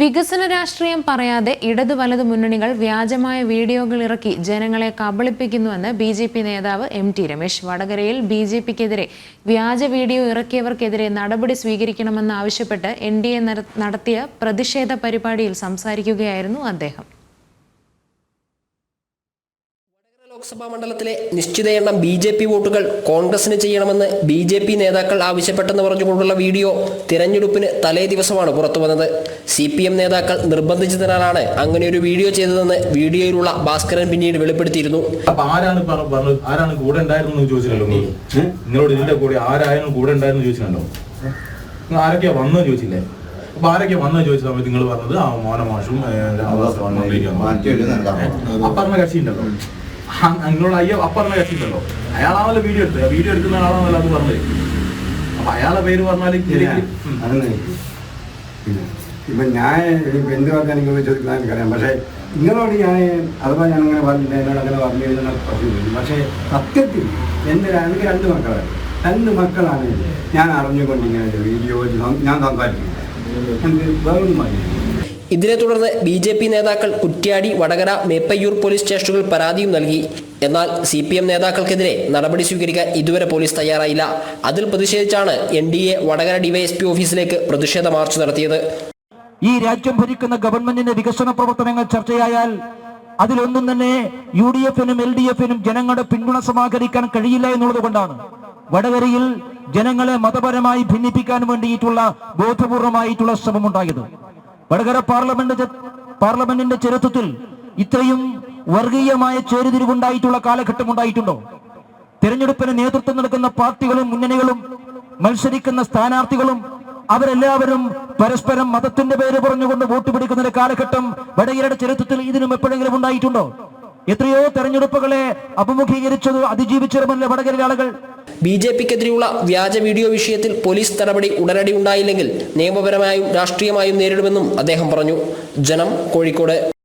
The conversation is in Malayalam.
വികസന രാഷ്ട്രീയം പറയാതെ ഇടതു വലതു മുന്നണികൾ വ്യാജമായ വീഡിയോകൾ ഇറക്കി ജനങ്ങളെ കബളിപ്പിക്കുന്നുവെന്ന് ബി ജെ പി നേതാവ് എം ടി രമേശ്. വടകരയിൽ ബി ജെ പിക്കെതിരെ വ്യാജ വീഡിയോ ഇറക്കിയവർക്കെതിരെ നടപടി സ്വീകരിക്കണമെന്ന് ആവശ്യപ്പെട്ട് എൻ ഡി എ നടത്തിയ പ്രതിഷേധ പരിപാടിയിൽ സംസാരിക്കുകയായിരുന്നു അദ്ദേഹം. ലോക്സഭാ മണ്ഡലത്തിലെ നിശ്ചിത എണ്ണം ബി ജെ പി വോട്ടുകൾ കോൺഗ്രസിന് ചെയ്യണമെന്ന് ബി ജെ പി നേതാക്കൾ ആവശ്യപ്പെട്ടെന്ന് പറഞ്ഞുകൊണ്ടുള്ള വീഡിയോ തിരഞ്ഞെടുപ്പിന് തലേ ദിവസമാണ് പുറത്തു വന്നത്. സി പി എം നേതാക്കൾ നിർബന്ധിച്ചതിനാലാണ് അങ്ങനെ ഒരു വീഡിയോ ചെയ്തതെന്ന് വീഡിയോയിലുള്ള ഭാസ്കരൻ പിന്നീട് വെളിപ്പെടുത്തിയിരുന്നു. അപ്പൊ ആരാണ് ആരാണ് കൂടെ ഉണ്ടായിരുന്നു ചോദിച്ചില്ലല്ലോ നിങ്ങളോട്. ഇതിന്റെ കൂടെ ആരായിരുന്നു കൂടെ ഉണ്ടായിരുന്നു ചോദിച്ചിട്ടുണ്ടോ നിങ്ങൾ ആരൊക്കെയാ വന്നു ചോദിച്ചില്ലേ? അപ്പൊ ആരൊക്കെയാ വന്നു ചോദിച്ച സമയത്ത് നിങ്ങൾ പറഞ്ഞത് ആ മോനമാഷും അപ്പൊ അങ്ങനെ കക്ഷി ഉണ്ടല്ലോ. ആ, നിങ്ങളോട് അയ്യോ അപ്പ പറഞ്ഞ കക്ഷിണ്ടല്ലോ അയാളാണല്ലോ വീഡിയോ എടുത്തത്. വീഡിയോ എടുക്കുന്ന ആളാണല്ലോ അത് പറഞ്ഞത്. അപ്പൊ അയാളെ പേര് പറഞ്ഞാൽ ഇപ്പൊ ഞാൻ ഇപ്പൊ എന്ത് പറഞ്ഞാൽ നിങ്ങൾ ചോദിക്കുന്ന എനിക്കറിയാം. പക്ഷേ നിങ്ങളോട് ഞാൻ അഥവാ ഞാൻ അങ്ങനെ പറഞ്ഞില്ല എന്നോട് അങ്ങനെ പറഞ്ഞു പ്രശ്നമില്ല പക്ഷേ സത്യത്തിൽ എന്റെ എനിക്ക് രണ്ട് മക്കളാണ്. രണ്ട് മക്കളാണ് ഞാൻ അറിഞ്ഞുകൊണ്ട് ഇങ്ങനെ വീഡിയോ ഞാൻ സംസാരിക്കുന്നത് എനിക്ക് വേറൊന്നും അറിയില്ല. ഇതിനെ തുടർന്ന് ബി ജെ പി നേതാക്കൾ കുറ്റ്യാടി വടകര മേപ്പയ്യൂർ പോലീസ് സ്റ്റേഷനുകൾ പരാതിയും നൽകി. എന്നാൽ സി പി എം നേതാക്കൾക്കെതിരെ നടപടി സ്വീകരിക്കാൻ ഇതുവരെ പോലീസ് തയ്യാറായില്ല. അതിൽ പ്രതിഷേധിച്ചാണ് N D A Vadakara DYSP ഓഫീസിലേക്ക് പ്രതിഷേധ മാർച്ച് നടത്തിയത്. ഈ രാജ്യം ഭരിക്കുന്ന ഗവൺമെന്റിന്റെ വികസന പ്രവർത്തനങ്ങൾ ചർച്ചയായാൽ അതിലൊന്നും തന്നെ യു ഡി എഫിനും എൽ ഡി എഫിനും ജനങ്ങളുടെ പിന്തുണ സമാഹരിക്കാൻ കഴിയില്ല എന്നുള്ളത് കൊണ്ടാണ്. വടകരയിൽ ജനങ്ങളെ മതപരമായി ഭിന്നിപ്പിക്കാൻ വേണ്ടിയിട്ടുള്ള ബോധപൂർവമായിട്ടുള്ള ശ്രമമുണ്ടായത്. വടകര പാർലമെന്റ് പാർലമെന്റിന്റെ ചരിത്രത്തിൽ ഇത്രയും വർഗീയമായ ചേരുതിരിവുണ്ടായിട്ടുള്ള കാലഘട്ടം ഉണ്ടായിട്ടുണ്ടോ? തിരഞ്ഞെടുപ്പിന് നേതൃത്വം നൽകുന്ന പാർട്ടികളും മുന്നണികളും മത്സരിക്കുന്ന സ്ഥാനാർത്ഥികളും അവരെല്ലാവരും പരസ്പരം മതത്തിന്റെ പേര് പറഞ്ഞുകൊണ്ട് വോട്ട് പിടിക്കുന്ന ഒരു കാലഘട്ടം വടകരയുടെ ചരിത്രത്തിൽ ഇതിനും എപ്പോഴെങ്കിലും ഉണ്ടായിട്ടുണ്ടോ? എത്രയോ തെരഞ്ഞെടുപ്പുകളെ അഭിമുഖീകരിച്ചത് അതിജീവിച്ചതുമല്ല വടകരയിലെ ആളുകൾ. ബി ജെ പിക്കെതിരെയുള്ള വ്യാജ വീഡിയോ വിഷയത്തിൽ പോലീസ് നടപടി ഉടനടി ഉണ്ടായില്ലെങ്കിൽ നിയമപരമായും രാഷ്ട്രീയമായും നേരിടുമെന്നും അദ്ദേഹം പറഞ്ഞു. ജനം കോഴിക്കോട്.